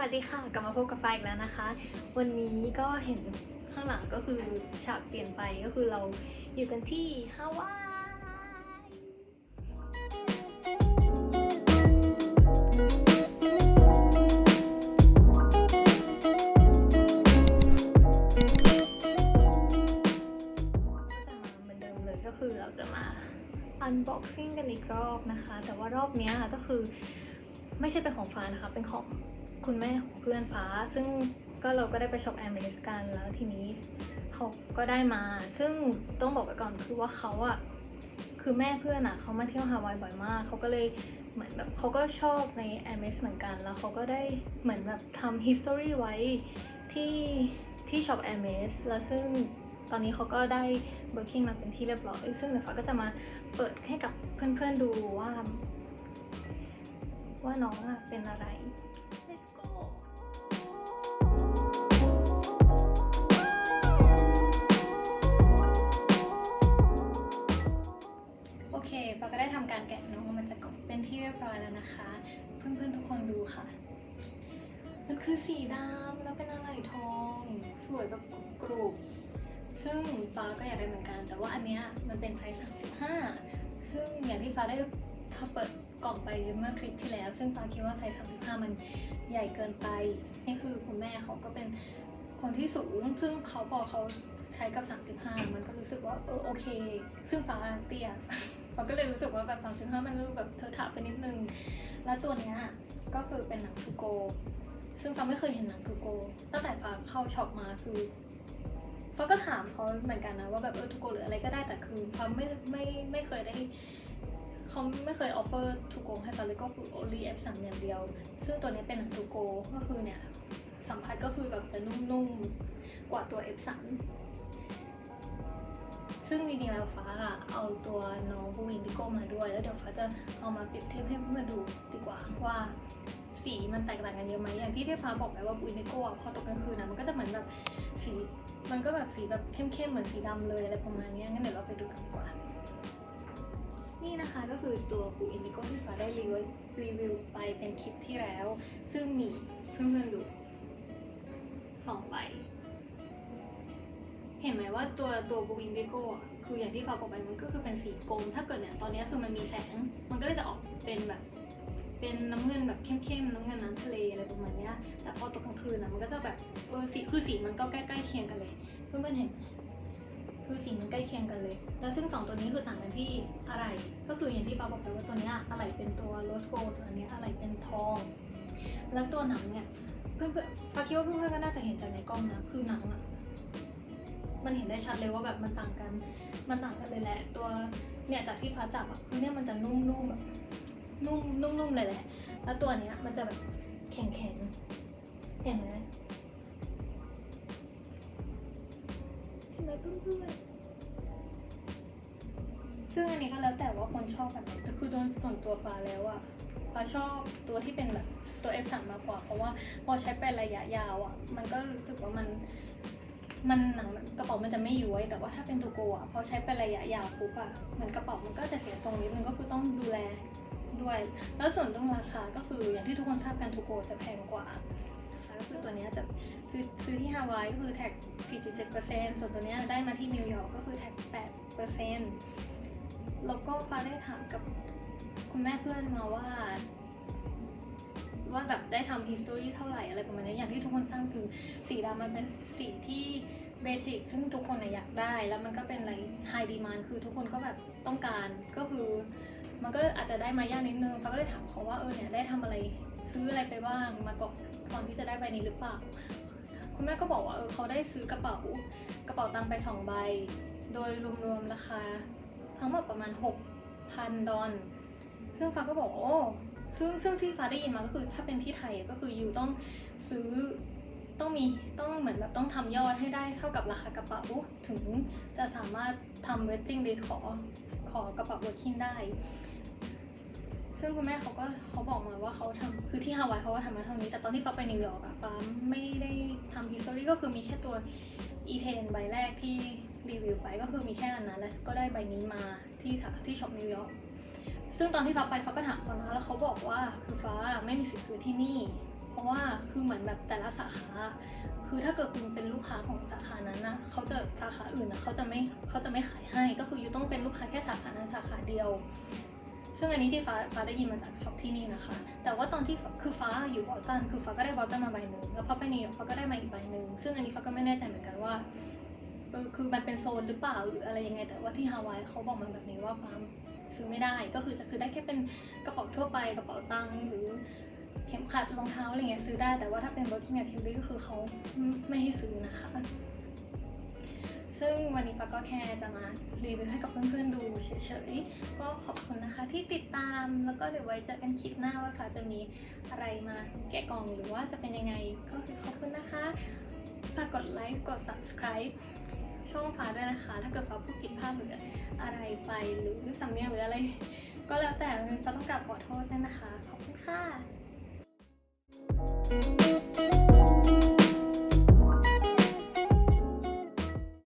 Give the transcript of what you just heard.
วัสดีค่ะ กลับมาพบกับฟ้าอีกแล้วนะคะ วันนี้ก็เห็นข้างหลังก็คือฉากเปลี่ยนไปก็คือเราอยู่กันที่ฮาวายก็จะมาเหมือนเดิมเลยก็คือเราจะมา unboxing กันอีกรอบนะคะ แต่ว่ารอบนี้ก็คือไม่ใช่เป็นของฟ้านะคะ เป็นของ คุณแม่ของเพื่อนฟ้า ซึ่งก็เราก็ได้ไปช็อปแอมเมสกันแล้วทีนี้เขาก็ได้มา ซึ่งต้องบอกไว้ก่อนคือว่าเขาอะคือแม่เพื่อนอะเขามาเที่ยวฮาวายบ่อยมากเขาก็เลยเหมือนแบบเขาก็ชอบใน a m เมสเหมือนกัน แล้วเขาก็ได้เหมือนแบบทำ history ไว้ที่ที่ช็อป a m เมสแล้วซึ่งตอนนี้เขาก็ได้ working มาเป็นที่เรียบร้อย ซึ่งเดี๋ยวฟ้าก็จะมาเปิดให้กับเพื่อนๆดูว่า ว่าน้องอะเป็นอะไร บร้อยแล้วนะคะ เพื่อนๆทุกคนดูค่ะ มันคือสีดำแล้วเป็นอะไรทอง สวยแบบกรุบซึ่งฟ้าก็อยากได้เหมือนกัน แต่ว่าอันเนี้ยมันเป็นไซส์ 35 ซึ่งอย่างที่ฟ้าได้ถ้าเปิดกล่องไปเมื่อคลิปที่แล้ว ซึ่งฟ้าคิดว่าไซส์ 35 มันใหญ่เกินไป นี่คือคุณแม่เขาก็เป็นคนที่สูง ซึ่งเขาพอเขาใช้กับ 35 มันก็รู้สึกว่าเออโอเค ซึ่งฟ้าเตี้ย ฟ้าก็เลยรู้สึกว่าแบบ35มันรู้แบบเธอะถะไปนิดนึง แล้วตัวเนี้ยก็คือเป็นหนังทูโก ซึ่งฟ้าไม่เคยเห็นหนังทูโก ตั้งแต่ฟ้าเข้าช็อปมาคือฟ้าก็ถามเขาเหมือนกันนะว่าแบบเออทูโกหรืออะไรก็ได้แต่คือฟ้าไม่ไม่ไม่เคยได้เขาไม่เคยออฟเฟอร์ทูโกให้ฟ้าเลยก็คือ only F สั่งอย่างเดียว ซึ่งตัวนี้เป็นหนังทูโกก็คือเนี่ยสัมผัสก็คือแบบจะนุ่มๆกว่าตัว F สั่ง ซึ่งจริงๆแล้วฟ้าอะเอาตัวน้องบูวินดิโกมาด้วย แล้วเดี๋ยวฟ้าจะเอามาเปรียบเทียบให้เพื่อนดูดีกว่าว่าสีมันแตกต่างกันเยอะไหมอย่างที่ที่ฟ้าบอกไปว่าบูวินดิโกอะพอตกกลางคืนนะมันก็จะเหมือนแบบสีมันก็แบบสีแบบเข้มๆเหมือนสีดำเลยอะไรประมาณนี้งั้นเดี๋ยวเราไปดูกันดีกว่า นี่นะคะก็คือตัวปูอินดิโกที่ฟ้าได้รีวิวรีวิวไปเป็นคลิปที่แล้ว ซึ่งมีเพื่อนๆดูสองใบ เห็นไหมว่าตัวตัวบูอินดิโกะคืออย่างที่ฟ้าบอกไปมันก็คือเป็นสีกรมถ้าเกิดเนี่ยตอนนี้คือมันมีแสง มันก็เลยจะออกเป็นแบบ เป็นน้ำเงินแบบเข้มๆ น้ำเงินน้ำทะเลอะไรประมาณเนี้ยแต่พอตกกลางคืนอะมันก็จะแบบเออสีคือสีมันก็ใกล้ๆเคียงกันเลย เพื่อนๆเห็นคือสีมันใกล้เคียงกันเลย แล้วซึ่งสองตัวนี้คือต่างกันที่อะไร ก็คืออย่างที่ฟ้าบอกไปว่าตัวเนี้ยอะไรเป็นตัวโรสโกลส่วนอันเนี้ยอะไรเป็นทอง แล้วตัวหนังเนี่ยเพื่อนๆฟ้าคิดว่าเพื่อนๆก็น่าจะเห็นจากในกล้องนะ คือหนังอะ มันเห็นได้ชัดเลยว่าแบบมันต่างกัน มันต่างกันเลยแหละ ตัวเนี่ยจากที่ฟ้าจับอะคือเนี่ยมันจะนุ่มๆแบบนุ่มนุ่มๆเลยแหละ แล้วตัวเนี้ยมันจะแบบแข็งๆเห็นไหมเห็นไหมเพื่อนๆซึ่งอันนี้ก็แล้วแต่ว่าคนชอบแบบไหนแต่คือโดนส่วนตัวฟ้าแล้วอะฟ้าชอบตัวที่เป็นแบบตัว F 3 มากกว่า เพราะว่าพอใช้ไประยะยาวอะมันก็รู้สึกว่ามัน มันหนังกระเป๋ามันจะไม่ย้วย แต่ว่าถ้าเป็นตูโกอะพอใช้ไประยะยาวปุ๊บอะเหมือนกระเป๋ามันก็จะเสียทรงนิดนึงก็คือต้องดูแลด้วย แล้วส่วนเรื่องราคาก็คืออย่างที่ทุกคนทราบกันทูโกจะแพงกว่าก็คือตัวเนี้ยจะซื้อซื้อที่ฮาวายก็คือแท็ก 4.7%ส่วนตัวเนี้ยได้มาที่นิวยอร์กก็คือแท็ก 8%แล้วก็ฟาได้ถามกับคุณแม่เพื่อนมาว่า ว่าแบบได้ทำ history เท่าไหร่อะไรประมาณนี้อย่างที่ทุกคนทราบคือสีดำมันเป็นสีที่เบสิกซึ่งทุกคนอยากได้แล้วมันก็เป็นอะไร high demand คือทุกคนก็แบบต้องการก็คือมันก็อาจจะได้มายากนิดนึงฟ้าก็เลยถามเขาว่าเออเนี่ยได้ทำอะไรซื้ออะไรไปบ้างมาก่อนก่อนที่จะได้ใบนี้หรือเปล่า คุณแม่ก็บอกว่าเออเขาได้ซื้อกระเป๋ากระเป๋าตังไปสองใบ โดยรวมๆราคา ทั้งหมดประมาณ 6,000 ดอลซึ่งฟ้าก็บอกโอ้ ซึ่งซึ่งที่ฟ้าได้ยินมาก็คือถ้าเป็นที่ไทยก็คืออยู่ต้องซื้อต้องมีต้องเหมือนแบบต้องทำยอดให้ได้เท่ากับราคากระเป๋าถึงจะสามารถทำ waiting list ขอขอกระเป๋า working ได้ ซึ่งคุณแม่เขาก็เขาบอกมาว่าเขาทำคือที่ฮาวายเขาก็ทำมาเท่านี้ แต่ตอนที่ฟ้าไปนิวยอร์กอะฟ้าไม่ได้ทำ history ก็คือมีแค่ตัว e 1 0ใบแรกที่รีวิวไปก็คือมีแค่อันนั้นแล้วก็ได้ใบนี้มาที่ที่ช็อปนิวยอร์ก ซึ่งตอนที่ฟ้าไปฟ้าก็ถามเขานะแล้วเขาบอกว่าคือฟ้าไม่มีสิทธิ์ซื้อที่นี่ เพราะว่าคือเหมือนแบบแต่ละสาขา คือถ้าเกิดคุณเป็นลูกค้าของสาขานั้นนะเขาจะสาขาอื่นนะเขาจะไม่เขาจะไม่ขายให้ ก็คืออยู่ต้องเป็นลูกค้าแค่สาขานั้นสาขาเดียว ซึ่งอันนี้ที่ฟ้าฟ้าได้ยินมาจากช็อปที่นี่นะคะ แต่ว่าตอนที่คือฟ้าอยู่บอลตันคือฟ้าก็ได้บอลตันมาใบหนึ่งแล้วพอไปนิวยอร์กฟ้าก็ได้มาอีกใบหนึ่งซึ่งอันนี้ฟ้าก็ไม่แน่ใจเหมือนกันว่า ออคือมันเป็นโซนหรือเปล่าหรืออะไรยังไง แต่ว่าที่ฮาวายเขาบอกมาแบบนี้ว่าฟ้าซื้อไม่ได้ ก็คือจะซื้อได้แค่เป็นกระเป๋าทั่วไปกระเป๋าตังค์หรือเข็มขัดรองเท้าอะไรเงี้ยซื้อได้แต่ว่าถ้าเป็น working activity ก็คือเขาไม่ให้ซื้อนะคะ ซึ่งวันนี้ฟ้าก็แค่จะมารีวิวให้กับเพื่อนๆดูเฉยๆ ก็ขอบคุณนะคะที่ติดตามแล้วก็เดี๋ยวไว้เจอกันคลิปหน้าว่าฟ้าจะมีอะไรมาแกะกล่องหรือว่าจะเป็นยังไงก็คือขอบคุณนะคะฝากกดไลค์กด subscribe ช่องฟ้าด้วยนะคะ ถ้าเกิดฟ้าพูดผิดพลาดหรืออะไรไปหรือสำเนียงหรืออะไร ก็แล้วแต่ฟ้าต้องกลับขอโทษนั่นนะคะ ขอบคุณค่ะ